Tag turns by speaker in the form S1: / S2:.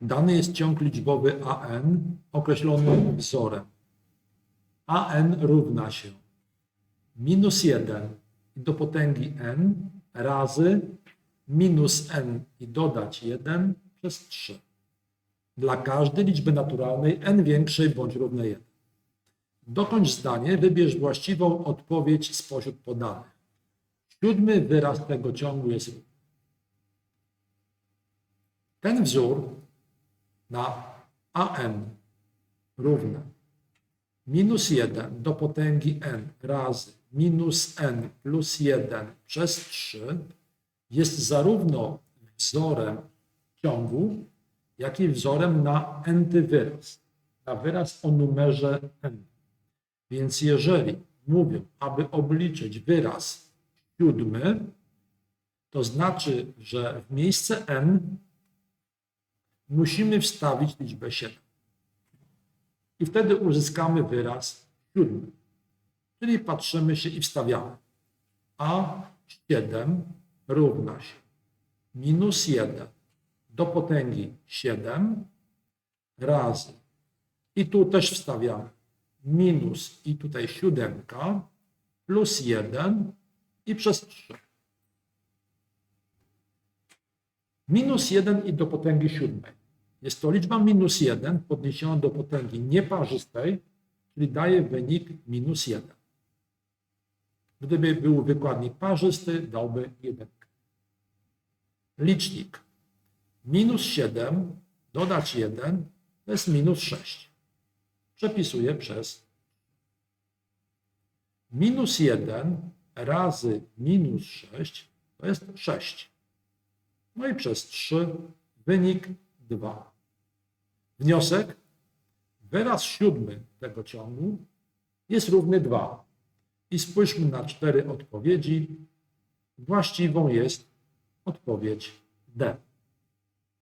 S1: Dany jest ciąg liczbowy AN określony wzorem. AN równa się minus 1 do potęgi n razy minus n i dodać 1 przez 3. Dla każdej liczby naturalnej n większej bądź równej 1. Dokończ zdanie, wybierz właściwą odpowiedź spośród podanych. Siódmy wyraz tego ciągu jest równy. Ten wzór na an równa minus 1 do potęgi n razy minus n plus 1 przez 3 jest zarówno wzorem ciągu, jak i wzorem na n-ty wyraz, na wyraz o numerze n. Więc jeżeli mówię, aby obliczyć wyraz siódmy, to znaczy, że w miejsce n musimy wstawić liczbę 7. I wtedy uzyskamy wyraz siódmy. Czyli patrzymy się i wstawiamy. A 7 równa się minus 1 do potęgi 7 razy. I tu też wstawiamy minus i tutaj siódemka plus 1 i przez 3. Minus 1 i do potęgi siódmej. Jest to liczba minus 1 podniesiona do potęgi nieparzystej, czyli daje wynik minus 1. Gdyby był wykładnik parzysty, dałby 1. Licznik. Minus 7 dodać 1 to jest minus 6. Przepisuję przez minus 1 razy minus 6 to jest 6. No i przez 3 wynik 2. Wniosek. Wyraz siódmy tego ciągu jest równy 2. I spójrzmy na cztery odpowiedzi. Właściwą jest odpowiedź D.